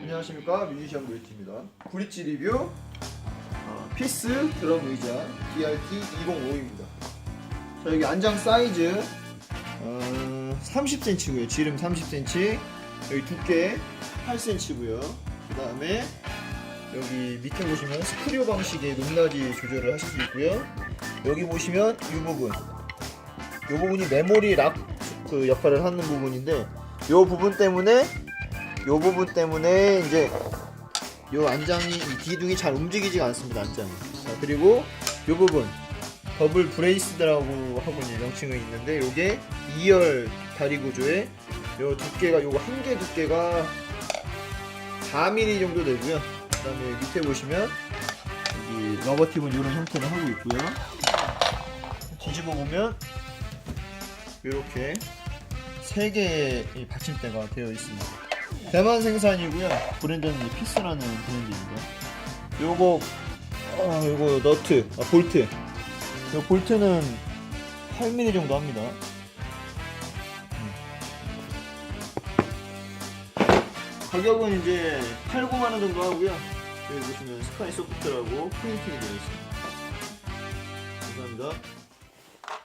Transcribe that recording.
안녕하십니까 뮤지션 브리트입니다. 구리치 리뷰 어, 피스 드럼 의자 DRT 205입니다. 자 여기 안장 사이즈 어, 30cm고요. 지름 30cm. 여기 두께 8cm고요. 그 다음에 여기 밑에 보시면 스크류 방식의 높낮이 조절을 하실 수 있고요. 여기 보시면 이 부분, 이 부분이 메모리 락 그 역할을 하는 부분인데 이 부분 때문에 이 부분 때문에 이제 이 안장이 이 기둥이 잘 움직이지가 않습니다 안장이. 자 그리고 이 부분 더블 브레이스드라고 하고 이제 명칭이 있는데 이게 2열 다리 구조에 요 두께가 요거 한 개 두께가 4mm 정도 되고요. 그 다음에 밑에 보시면 여기 러버 팁은 이런 형태를 하고 있고요. 뒤집어 보면 이렇게 세 개의 이 받침대가 되어 있습니다. 대만 생산이고요. 브랜드는 이 피스라는 브랜드입니다. 요거 아 요거 너트, 아 볼트. 요 볼트는 8mm 정도 합니다. 음. 가격은 이제 8, 9만 원 정도 하고요. 여기 보시면 스카이 소프트라고 프린팅이 되어 있습니다. 감사합니다.